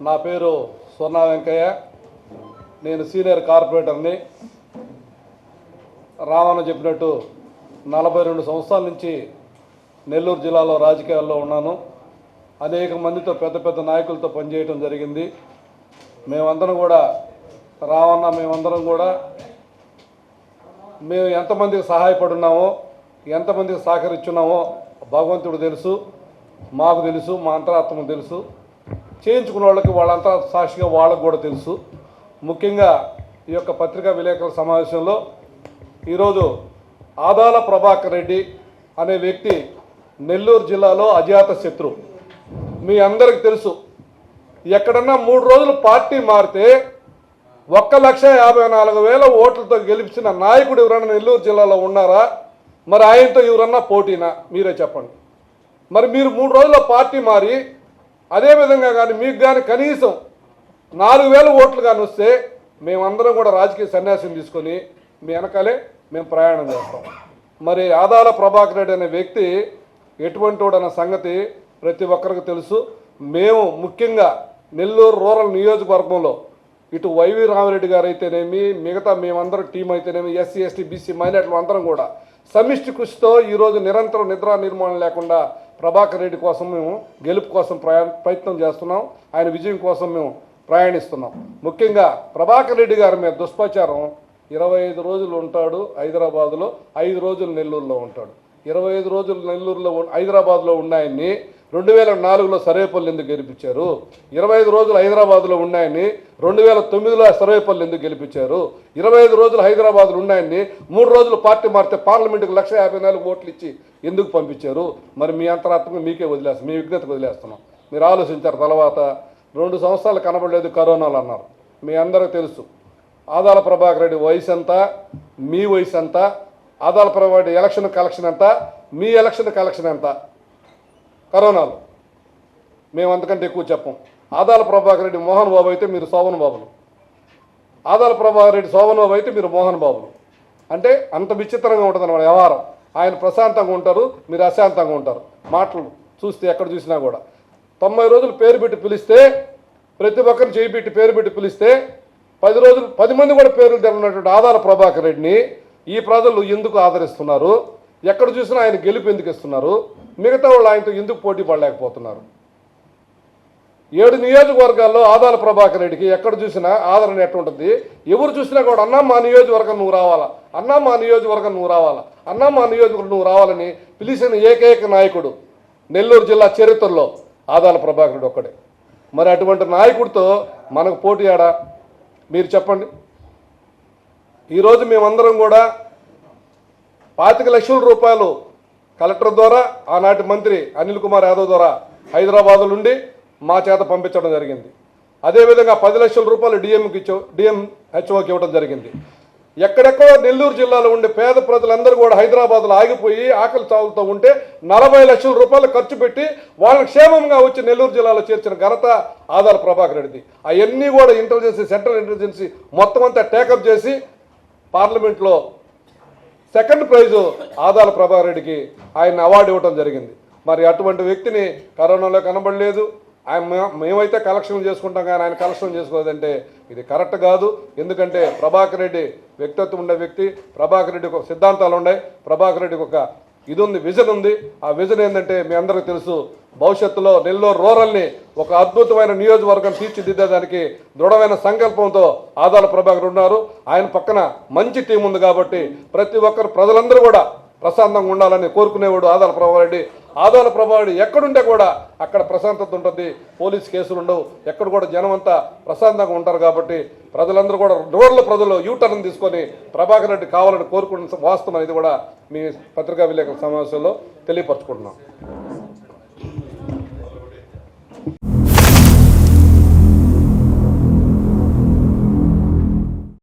నా పేరు స్వర్ణ వెంకయ్య. నేను సీనియర్ కార్పొరేటర్ని. రావణ చెప్పినట్టు నలభై రెండు సంవత్సరాల నుంచి నెల్లూరు జిల్లాలో రాజకీయాల్లో ఉన్నాను. అనేక మందితో పెద్ద పెద్ద నాయకులతో పనిచేయటం జరిగింది. మేమందరం కూడా రావణ మేమందరం కూడా మేము ఎంతమందికి సహాయపడున్నామో ఎంతమందికి సహకరించున్నామో భగవంతుడు తెలుసు మాకు తెలుసు మా అంతరాత్మకు తెలుసు. చేయించుకున్న వాళ్ళకి వాళ్ళంతా సాక్షిగా వాళ్ళకు కూడా తెలుసు. ముఖ్యంగా ఈ యొక్క పత్రికా విలేకరుల సమావేశంలో ఈరోజు ఆదాల ప్రభాకర్ రెడ్డి అనే వ్యక్తి నెల్లూరు జిల్లాలో అజాత శత్రు. మీ అందరికి తెలుసు ఎక్కడన్నా మూడు రోజులు పార్టీ మారితే ఒక్క లక్ష యాభై నాలుగు వేల ఓట్లతో గెలిపించిన నాయకుడు ఎవరన్నా నెల్లూరు జిల్లాలో ఉన్నారా? మరి ఆయనతో ఎవరన్నా పోటీనా? మీరే చెప్పండి. మరి మీరు మూడు రోజుల్లో పార్టీ మారి అదేవిధంగా కానీ మీకు కానీ కనీసం నాలుగు వేల ఓట్లు కానీ వస్తే మేమందరం కూడా రాజకీయ సన్యాసం తీసుకొని మీ వెనకాలే మేము ప్రయాణం చేస్తాం. మరి ఆదాల ప్రభాకర్ రెడ్డి అనే వ్యక్తి ఎటువంటి వాడన్న సంగతి ప్రతి ఒక్కరికి తెలుసు. మేము ముఖ్యంగా నెల్లూరు రూరల్ నియోజకవర్గంలో ఇటు వైవి రామిరెడ్డి గారు అయితేనేమి మిగతా మేమందరం టీం అయితేనేమి ఎస్సీ ఎస్టీ బీసీ మైనార్టీలు అందరం కూడా సమిష్టి కృషితో ఈరోజు నిరంతరం నిద్ర నిర్మాణం లేకుండా ప్రభాకర్ రెడ్డి కోసం మేము గెలుపు కోసం ప్రయత్నం చేస్తున్నాం. ఆయన విజయం కోసం మేము ప్రయాణిస్తున్నాం. ముఖ్యంగా ప్రభాకర్ రెడ్డి గారి మీద దుష్ప్రచారం ఇరవై ఐదు రోజులు ఉంటాడు హైదరాబాదులో ఐదు రోజులు నెల్లూరులో ఉంటాడు. ఇరవై ఐదు రోజులు నెల్లూరులో హైదరాబాద్లో ఉన్నాయని రెండు వేల నాలుగులో సర్వేపల్లి ఎందుకు గెలిపించారు? ఇరవై ఐదు రోజులు హైదరాబాద్లో ఉన్నాయని రెండు వేల తొమ్మిదిలో సర్వేపల్లి ఎందుకు గెలిపించారు? ఇరవై ఐదు రోజులు హైదరాబాద్లో ఉన్నాయని మూడు రోజులు పార్టీ మారితే పార్లమెంటుకు లక్ష యాభై నాలుగు ఓట్లు ఇచ్చి ఎందుకు పంపించారు? మరి మీ అంతరాత్మక మీకే వదిలేస్తాం మీ విజ్ఞతకు వదిలేస్తున్నాం. మీరు ఆలోచించారు తర్వాత రెండు సంవత్సరాలు కనబడలేదు కరోనాలు అన్నారు. మీ అందరికీ తెలుసు. ఆదాల ప్రభాకర్ రెడ్డి వయసు ఎంత? మీ వయసు ఎంత? ఆదాల ప్రభాకర్ రెడ్డి ఎలక్షన్ కలెక్షన్ ఎంత? మీ ఎలక్షన్ కలెక్షన్ ఎంత? కరోనాలో. మేము అంతకంటే ఎక్కువ చెప్పం. ఆదాల ప్రభాకర్ రెడ్డి మోహన్ బాబు అయితే మీరు శోభన్ బాబులు. ఆదాల ప్రభాకర్ రెడ్డి శోభన్ బాబు అయితే మీరు మోహన్ బాబులు. అంటే అంత విచిత్రంగా ఉంటుంది అన్నమాట వ్యవహారం. ఆయన ప్రశాంతంగా ఉంటారు మీరు అశాంతంగా ఉంటారు. మాటలు చూస్తే ఎక్కడ చూసినా కూడా. తొంభై రోజులు పేరు పెట్టి పిలిస్తే ప్రతి ఒక్కరిని చేయి పెట్టి పేరు పెట్టి పిలిస్తే పది రోజులు పది మంది కూడా పేర్లు తెలియనటువంటి ఆదాల ప్రభాకర్ రెడ్డిని ఈ ప్రజలు ఎందుకు ఆదరిస్తున్నారు? ఎక్కడ చూసినా ఆయన గెలుపు ఎందుకు ఇస్తున్నారు? మిగతా వాళ్ళు ఆయనతో ఎందుకు పోటీ పడలేకపోతున్నారు? ఏడు నియోజకవర్గాల్లో ఆదాల ప్రభాకర్ రెడ్డికి ఎక్కడ చూసినా ఆదరణ ఎట్టుంటుంది? ఎవరు చూసినా కూడా అన్నా మా నియోజకవర్గం నువ్వు రావాలా? అన్నా మా నియోజకవర్గం నువ్వు రావాలా? అన్నా మా నియోజకవర్గం నువ్వు రావాలని పిలిచిన ఏకైక నాయకుడు నెల్లూరు జిల్లా చరిత్రలో ఆదాల ప్రభాకర్ ఒక్కడే. మరి అటువంటి నాయకుడితో మనకు పోటీ ఆడా? మీరు చెప్పండి. ఈరోజు మేమందరం కూడా పాతిక లక్షల రూపాయలు కలెక్టర్ ద్వారా ఆనాటి మంత్రి అనిల్ కుమార్ యాదవ్ ద్వారా హైదరాబాద్ నుండి మా చేత పంపించడం జరిగింది. అదేవిధంగా పది లక్షల రూపాయలు డిఎంకి ఇచ్చో డిఎం హెచ్ఓకి ఇవ్వడం జరిగింది. ఎక్కడెక్కడో నెల్లూరు జిల్లాలో ఉండే పేద ప్రజలందరూ కూడా హైదరాబాద్లో ఆగిపోయి ఆకలి చావులతో ఉంటే నలభై లక్షల రూపాయలు ఖర్చు పెట్టి వాళ్ళ క్షేమంగా వచ్చి నెల్లూరు జిల్లాలో చేర్చిన ఘనత ఆధార్ ప్రభాకర్ రెడ్డిది. అవన్నీ కూడా ఇంటెలిజెన్సీ సెంట్రల్ ఇంటెలిజెన్సీ మొత్తం అంతా టేకప్ చేసి పార్లమెంట్లో సెకండ్ ప్రైజు ఆదాల ప్రభాకర్ రెడ్డికి ఆయన అవార్డు ఇవ్వడం జరిగింది. మరి అటువంటి వ్యక్తిని కరోనాలో కనబడలేదు. ఆయన మే- మేమైతే కలెక్షన్ చేసుకుంటాం కానీ ఆయన కలెక్షన్ చేసుకోలేదంటే ఇది కరెక్ట్ కాదు. ఎందుకంటే ప్రభాకర్ రెడ్డి వ్యక్తిత్వం ఉండే వ్యక్తి ప్రభాకర్ రెడ్డికి ఒక సిద్ధాంతాలు ఉన్నాయి ప్రభాకర్ రెడ్డికి ఒక ఇది ఉంది విజన్ ఉంది. ఆ విజన్ ఏంటంటే మీ అందరికీ తెలుసు భవిష్యత్తులో నెల్లూరు రూరల్ని ఒక అద్భుతమైన నియోజకవర్గం తీర్చిదిద్దేదానికి దృఢమైన సంకల్పంతో ఆదాల ప్రభాకర్ ఉన్నారు. ఆయన పక్కన మంచి టీం ఉంది కాబట్టి ప్రతి ఒక్కరు ప్రజలందరూ కూడా ప్రశాంతంగా ఉండాలని కోరుకునేవాడు ఆదాల ప్రభారెడ్డి ఆదాల ప్రభారెడ్డి ఎక్కడుంటే కూడా అక్కడ ప్రశాంతత ఉంటుంది. పోలీస్ కేసులు ఉండవు. ఎక్కడ కూడా జనం అంతా ప్రశాంతంగా ఉంటారు కాబట్టి ప్రజలందరూ కూడా రోడ్ల ప్రజలు యూటర్న్ తీసుకొని ప్రభాకర్ రెడ్డి కావాలని కోరుకున్న వాస్తవం అనేది కూడా మీ పత్రికా విలేకరుల సమావేశంలో తెలియపరచుకుంటున్నాం.